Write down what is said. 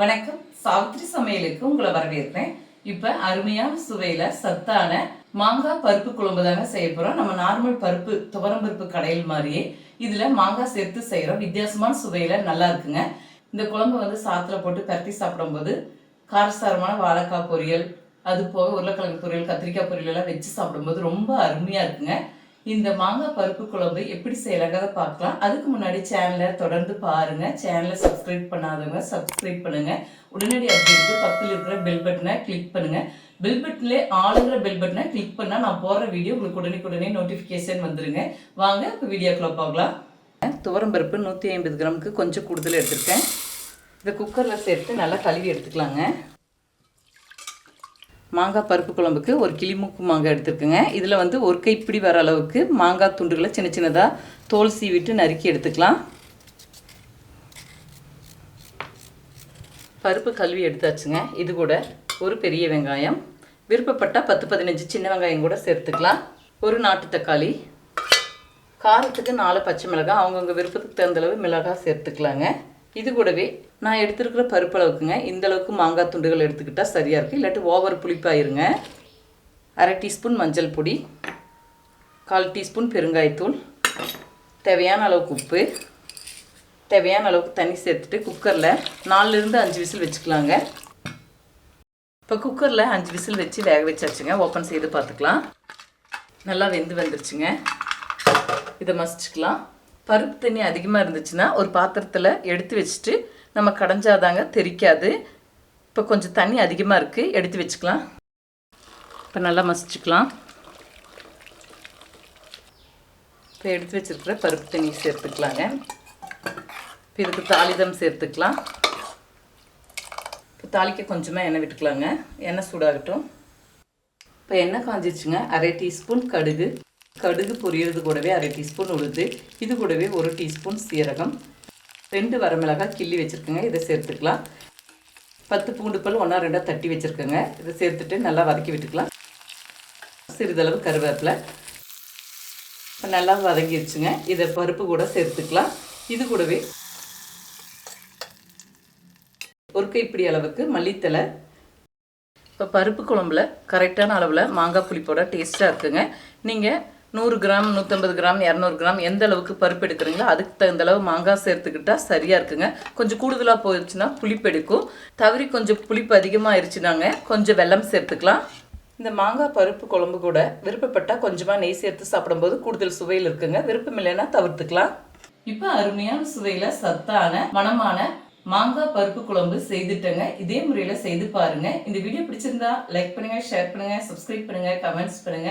வணக்கம். சாவித்ரி சமையலுக்கு உங்களை வரவேற்கிறேன். இப்ப அருமையான சுவையில சத்தான மாங்காய் பருப்பு குழம்பு தாங்க செய்ய போறோம். நம்ம நார்மல் பருப்பு துவரம் பருப்பு கடையில் மாதிரியே இதுல மாங்காய் சேர்த்து செய்யறோம். வித்தியாசமான சுவையில நல்லா இருக்குங்க. இந்த குழம்பு வந்து சாத்துல போட்டு பரட்டி சாப்பிடும்போது காரசாரமான வாழைக்காய் பொரியல் அது போக உருளைக்கிழங்கு பொரியல் கத்திரிக்காய் பொரியல் எல்லாம் வச்சு சாப்பிடும்போது ரொம்ப அருமையா இருக்குங்க. இந்த மாங்காய் பருப்பு குழம்பு எப்படி செய்யலாங்கிறத பார்க்கலாம். அதுக்கு முன்னாடி சேனலை தொடர்ந்து பாருங்க. சேனலை சப்ஸ்கிரைப் பண்ணாதவங்க சப்ஸ்கிரைப் பண்ணுங்க. உடனடி அப்டேட்டு பக்கத்தில் இருக்கிற பெல் பட்டனை கிளிக் பண்ணுங்க. பெல் பட்டன்லேயே ஆளுங்கிற பெல் பட்டனை கிளிக் பண்ணால் நான் போடுற வீடியோ உங்களுக்கு உடனுக்குடனே நோட்டிஃபிகேஷன் வந்துருங்க. வாங்க இப்போ வீடியோக்குள்ள பார்க்கலாம் துவரம் பருப்பு நூற்றி ஐம்பது கிராமுக்கு கொஞ்சம் கூடுதல் எடுத்திருக்கேன். இதை குக்கரில் சேர்த்து நல்லா கழுவி எடுத்துக்கலாங்க. மாங்காய் பருப்பு குழம்புக்கு ஒரு கிளிமூக்கு மாங்காய் எடுத்துருக்குங்க. இதில் வந்து ஒரு கைப்பிடி வர அளவுக்கு மாங்காய் துண்டுகளை சின்ன சின்னதாக தோல் சீவிட்டு நறுக்கி எடுத்துக்கலாம். பருப்பு கல்வி எடுத்தாச்சுங்க. இது கூட ஒரு பெரிய வெங்காயம். விருப்பப்பட்டால் பத்து பதினஞ்சு சின்ன வெங்காயம் கூட சேர்த்துக்கலாம். ஒரு நாட்டு தக்காளி. காரத்துக்கு நாலு பச்சை மிளகாய். அவங்கவுங்க விருப்பத்துக்கு தகுந்த அளவு மிளகாய் சேர்த்துக்கலாங்க. இது கூடவே நான் எடுத்துருக்கிற பருப்பளவுக்குங்க. இந்தளவுக்கு இந்த அளவுக்கு மாங்காய் துண்டுகள் எடுத்துக்கிட்டால் சரியாக இருக்குது இல்லாட்டி ஓவர் புளிப்பாயிருங்க. அரை டீஸ்பூன் மஞ்சள் பொடி கால் டீஸ்பூன் பெருங்காயத்தூள் தேவையான அளவுக்கு உப்பு தேவையான அளவுக்கு தண்ணி சேர்த்துட்டு குக்கரில் நாலுலேருந்து அஞ்சு விசில் வச்சுக்கலாங்க. இப்போ குக்கரில் அஞ்சு விசில் வச்சு வேக வச்சாச்சுங்க. ஓப்பன் செய்து பார்த்துக்கலாம். நல்லா வெந்து வந்துருச்சுங்க. இதை மசிச்சுக்கலாம். பருப்பு தண்ணி அதிகமாக இருந்துச்சுன்னா ஒரு பாத்திரத்தில் எடுத்து வச்சுட்டு நம்ம கடைஞ்சாதாங்க தெரிக்காது. இப்போ கொஞ்சம் தண்ணி அதிகமாக இருக்குது எடுத்து வச்சுக்கலாம். இப்போ நல்லா மசிச்சுக்கலாம். இப்போ எடுத்து வச்சுருக்கிற பருப்பு தண்ணி சேர்த்துக்கலாங்க. இப்போ இதுக்கு தாளிதம் சேர்த்துக்கலாம். இப்போ தாளிக்க கொஞ்சமாக எண்ணெய் விட்டுக்கலாங்க. எண்ணெய் சூடாகட்டும். இப்போ எண்ணெய் காஞ்சிச்சுங்க அரை டீஸ்பூன் கடுகு. கடுகு பொரியறது கூடவே அரை டீஸ்பூன் உளுந்து இது கூடவே ஒரு டீஸ்பூன் சீரகம் ரெண்டு வரமிளகாய் கிள்ளி வச்சுருக்கோங்க இதை சேர்த்துக்கலாம். பத்து பூண்டு பல் ஒன்றா ரெண்டாக தட்டி வச்சுருக்கோங்க இதை சேர்த்துட்டு நல்லா வதக்கி விட்டுக்கலாம். சிறிதளவு கருவேப்பிலை. இப்போ நல்லா வதங்கிடுச்சுங்க இதை பருப்பு கூட சேர்த்துக்கலாம். இது கூடவே ஒரு கைப்பிடி அளவுக்கு மல்லித்தலை இப்போ பருப்பு குழம்புல கரெக்டான அளவில் மாங்காய் புளிப்போட டேஸ்ட்டாக இருக்குங்க. நீங்கள் நூறு கிராம் நூற்றம்பது கிராம் இரநூறு கிராம் எந்த அளவுக்கு பருப்பு எடுக்கிறீங்களோ அதுக்கு தகுந்த அளவு மாங்காய் சேர்த்துக்கிட்டா சரியாக இருக்குங்க. கொஞ்சம் கூடுதலாக போயிடுச்சுன்னா புளிப்பு எடுக்கும். தவறி கொஞ்சம் புளிப்பு அதிகமாக அதிகமாகிருச்சுனாங்க கொஞ்சம் வெல்லம் சேர்த்துக்கலாம். இந்த மாங்காய் பருப்பு குழம்பு கூட விருப்பப்பட்டால் கொஞ்சமாக நெய் சேர்த்து சாப்பிடும்போது கூடுதல் சுவையில் இருக்குங்க. விருப்பம் இல்லைன்னா தவிர்த்துக்கலாம். இப்போ அருமையான சுவையில் சத்தான மனமான மாங்காய் பருப்பு குழம்பு செய்துட்டேங்க. இதே முறையில் செய்து பாருங்க. இந்த வீடியோ பிடிச்சிருந்தா லைக் பண்ணுங்க ஷேர் பண்ணுங்க சப்ஸ்கிரைப் பண்ணுங்க கமெண்ட்ஸ் பண்ணுங்க.